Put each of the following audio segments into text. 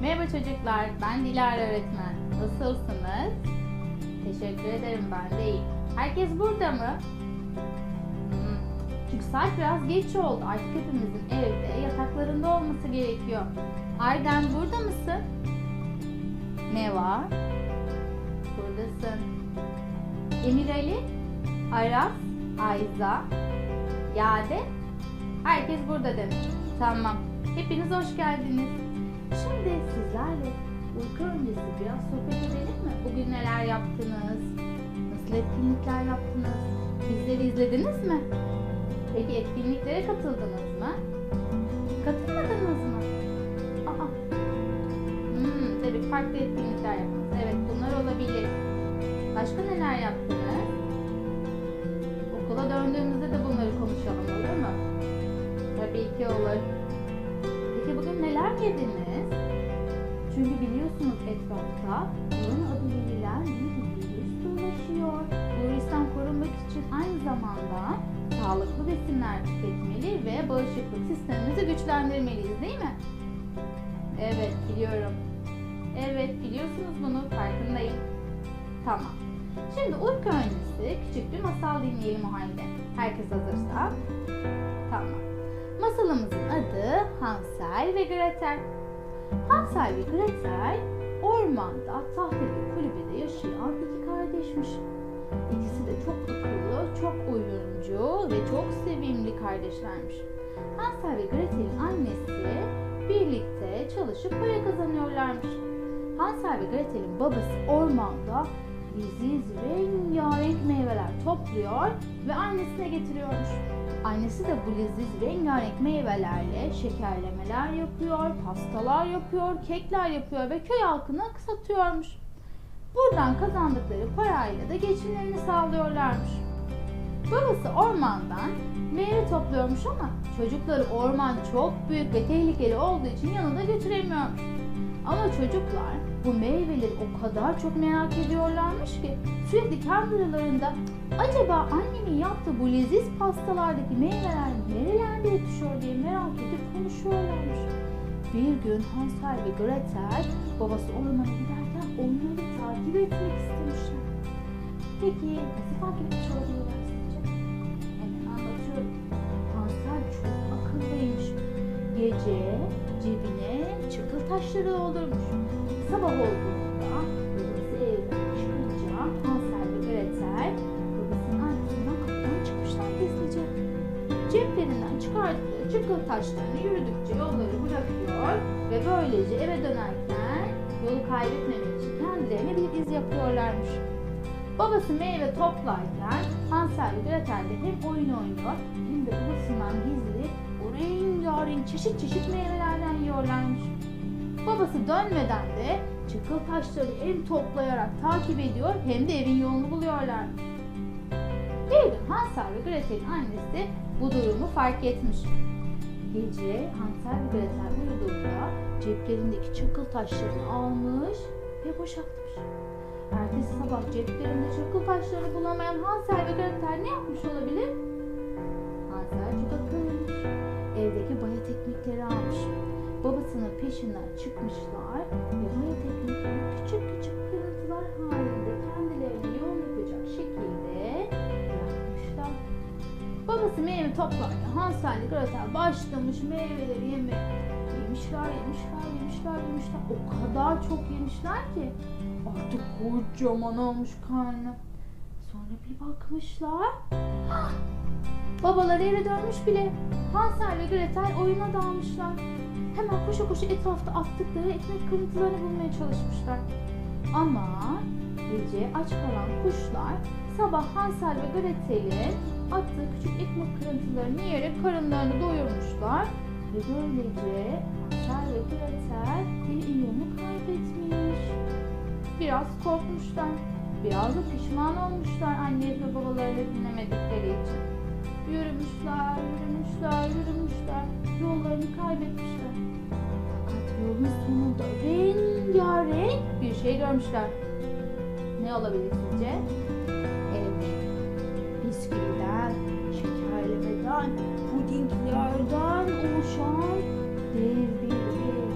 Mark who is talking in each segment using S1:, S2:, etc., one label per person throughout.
S1: Merhaba çocuklar, ben Dilara öğretmen. Nasılsınız? Teşekkür ederim, ben de iyiyim. Herkes burada mı? Hmm, Çünkü saat biraz geç oldu. Artık hepimizin evde, yataklarında olması gerekiyor. Arden burada mısın? Ne var? Buradasın. Emir Ali, Aras, Ayza, Yade. Herkes burada demek. Tamam. Hepiniz hoş geldiniz. Şimdi sizlerle uyku öncesi biraz sohbet edelim mi? Bugün neler yaptınız? Nasıl etkinlikler yaptınız? Bizleri izlediniz mi? Peki etkinliklere katıldınız mı? Katılmadınız mı? Aa. Hmm, tabii farklı etkinlikler yaptınız. Evet bunlar olabilir. Başka neler yaptınız? Okula döndüğümüzde Çünkü biliyorsunuz etrafta korona adı verilen bir virüs dolaşıyor. Bu virüsten korunmak için aynı zamanda sağlıklı besinler tüketmeli ve bağışıklık sistemimizi güçlendirmeliyiz değil mi? Evet biliyorum. Evet biliyorsunuz bunu farkındayım. Tamam. Şimdi uyku öncesi küçük bir masal dinleyelim o halde. Herkes hazırsa. Tamam. Masalımızın adı Hansel ve Gretel. Hansel ve Gretel ormanda tahta bir kulübede yaşayan iki kardeşmiş. İkisi de çok akıllı, çok oyuncu ve çok sevimli kardeşlermiş. Hansel ve Gretel'in annesi birlikte çalışıp para kazanıyorlarmış. Hansel ve Gretel'in babası ormanda leziz rengarenk meyveler topluyor ve annesine getiriyormuş. Annesi de bu leziz rengarenk meyvelerle şekerlemeler yapıyor, pastalar yapıyor, kekler yapıyor ve köy halkına satıyormuş. Buradan kazandıkları parayla da geçimlerini sağlıyorlarmış. Babası ormandan meyve topluyormuş ama çocukları orman çok büyük ve tehlikeli olduğu için yanında götüremiyormuş. Ama çocuklar bu meyveleri o kadar çok merak ediyorlarmış ki sürekli kendi aralarında acaba annemin yaptığı bu leziz pastalardaki meyveler nerelerde yetişiyor diye merak edip konuşuyorlarmış. Bir gün Hansel ve Gretel babası ormana giderken onları takip etmek istemişler. Peki nasıl takip etmiş olabilirler sizce? Hemen anlatıyorum. Hansel çok akıllıymış. Gece cebine çakıl taşları doldurmuş. Sabah olduğunda babası evden çıkınca Hansel ve Gretel babasının arkasından kapıdan çıkmışlar gizlice. Ceplerinden çıkardıkları çakıl taşlarını yürüdükçe yolları bırakıyor ve böylece eve dönerken yolu kaybetmemek için kendilerine bir iz yapıyorlarmış. Babası meyve toplarken Hansel ve Gretel de hem oyun oynuyor hem de babasından gizli rengarenk çeşit çeşit meyvelerden yiyorlarmış. Babası dönmeden de çakıl taşları hem toplayarak takip ediyor hem de evin yolunu buluyorlarmış. Bir gün Hansel ve Gretel'in annesi bu durumu fark etmiş. Gece Hansel ve Gretel uyuduğunda ceplerindeki çakıl taşlarını almış ve boşaltmış. Ertesi sabah ceplerinde çakıl taşlarını bulamayan Hansel ve Gretel ne yapmış olabilir? Hansel çok akıllıymış. Evdeki bayat ekmekleri almış. Babasının peşinden çıkmışlar ve bayat ekmekleri küçük küçük kırıntılar halinde kendilerine yol yapacak şekilde bırakmışlar. Babası meyve toplarken Hansel Gretel başlamış meyveleri yemeye. Yemişler, yemişler, yemişler, yemişler. O kadar çok yemişler ki artık kocaman olmuş karnı. Sonra bir bakmışlar. Babaları eve dönmüş bile. Hansel ve Gretel oyuna dalmışlar. Hemen koşa koşa etrafta attıkları ekmek kırıntılarını bulmaya çalışmışlar. Ama gece aç kalan kuşlar sabah Hansel ve Gretel'in attığı küçük ekmek kırıntılarını yiyerek karınlarını doyurmuşlar. Ve böylece Hansel ve Gretel iyonu kaybetmiş. Biraz korkmuşlar. Biraz da pişman olmuşlar anne ve babalarını dinlemedikleri için. Yürümüşler, yürümüşler, yürümüşler. Yollarını kaybetmişler. Şey görmüşler. Ne olabilir sizce? Evet. Bisküviden, şekerlemeden, pudinglerden oluşan dev bir ev.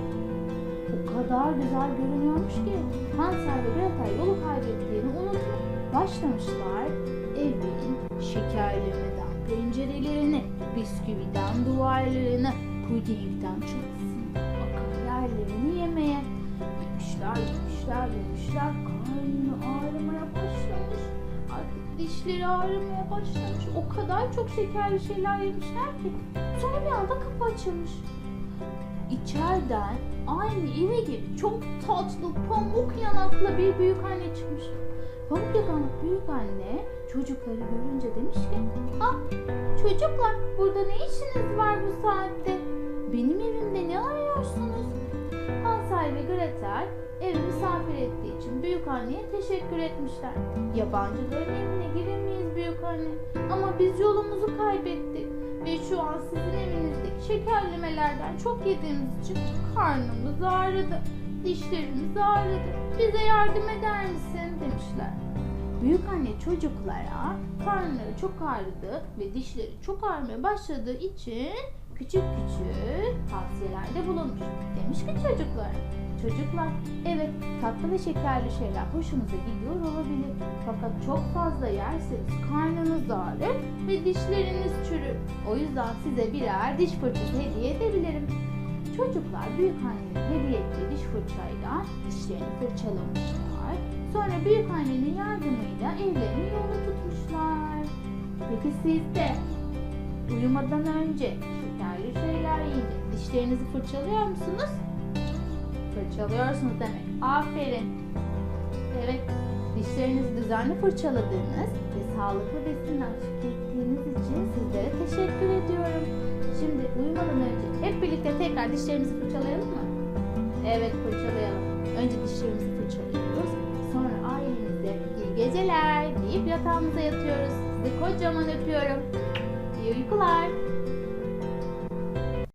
S1: o kadar güzel görünüyormuş ki Hansel ve Gretel yolu kaybettiğini unutup başlamışlar evin şekerlemeden pencerelerini, bisküviden duvarlarını, pudingden akan yerlerini yemeye. Yemişler, yemişler, yemişler. Karnı ağrımaya başlamış. Artık dişleri ağrımaya başlamış. O kadar çok şekerli şeyler yemişler ki. Sonra bir anda kapı açılmış. İçeriden aynı eve gibi çok tatlı pamuk yanaklı bir büyük anne çıkmış. Pamuk yanaklı büyük anne çocukları görünce demiş ki Ah çocuklar burada ne işiniz var bu saatte? Benim evimde ne arıyorsunuz? Ve Gretel evi misafir ettiği için büyük anneye teşekkür etmişler. Yabancıların evine giremeyiz büyük anne ama biz yolumuzu kaybettik. Ve şu an sizin evinizdeki şekerlemelerden çok yediğimiz için karnımız ağrıdı. Dişlerimiz ağrıdı. Bize yardım eder misin demişler. Büyük anne çocuklara karnları çok ağrıdı ve dişleri çok ağrımaya başladığı için küçük küçük tavsiyelerde bulunmuş. Demiş ki çocuklar, çocuklar evet tatlı ve şekerli şeyler hoşunuza gidiyor olabilir. Fakat çok fazla yerseniz karnınız ağrır ve dişleriniz çürür. O yüzden size birer diş fırçası hediye edebilirim. Çocuklar büyük annenin hediye ettiği diş fırçayla dişlerini fırçalamışlar. Sonra büyük annenin yardımıyla evlerinin yolunu tutmuşlar. Peki siz de uyumadan önce şekerli şeyler yiyince dişlerinizi fırçalıyor musunuz? Fırçalıyorsunuz demek. Aferin. Evet, dişlerinizi düzenli fırçaladığınız ve sağlıklı besinler tükettiğiniz için sizlere teşekkür ediyorum. Şimdi uyumadan önce hep birlikte tekrar dişlerimizi fırçalayalım mı? Evet, fırçalayalım. Önce dişlerimizi fırçalıyoruz. Sonra ailemizle iyi geceler deyip yatağımıza yatıyoruz. Sizi kocaman öpüyorum.